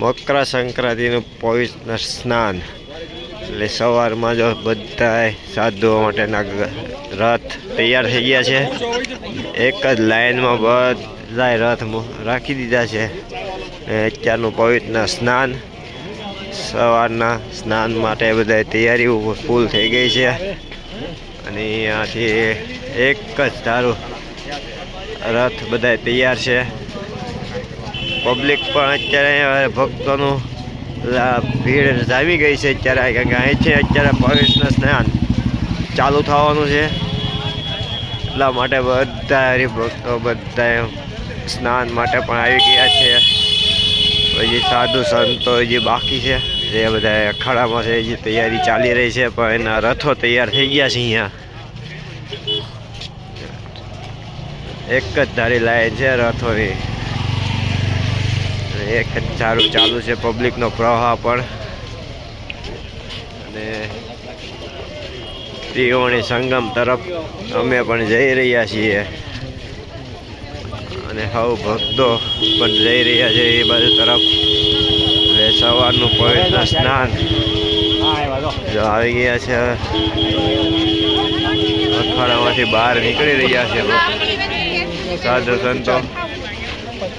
મકર સંક્રાંતિનું પવિત્ર સ્નાન. એટલે સવારમાં જો બધા સાધુઓ માટેના રથ તૈયાર થઈ ગયા છે. એક જ લાઈનમાં બધા રથ રાખી દીધા છે. અત્યારનું પવિત્ર સ્નાન. સવારના સ્નાન માટે બધા તૈયારીઓ ફૂલ થઈ ગઈ છે. અને અહીંયાથી એક જ ધારું રથ બધા તૈયાર છે. પબ્લિક પણ અત્યારે ભક્તોનું ભીડ જામી ગઈ છે અત્યારે. કારણ કે અહીંથી અત્યારે પવિત્ર સ્નાન ચાલુ થવાનું છે. એટલા માટે બધા હરિભક્તો બધા સ્નાન માટે પણ આવી ગયા છે. પછી સાધુ સંતો હજી બાકી છે. એ બધા અખાડામાં છે, હજી તૈયારી ચાલી રહી છે, પણ એના રથો તૈયાર થઈ ગયા છે અહીંયા. એક જ ધારી લાઈન છે રથોની. એક ધારું ચાલુ છે પબ્લિકનો પ્રવાહ પણ. અને ત્રિવેણી સંગમ તરફ અમે પણ જઈ રહ્યા છીએ. અને હવ ભક્તો પણ જઈ રહ્યા છે એ બાજુ તરફ. એટલે સવારનું પવિત્ર સ્નાન. જો આવી ગયા છે. અખાડામાંથી બહાર નીકળી રહ્યા છે સાધુ સંતો.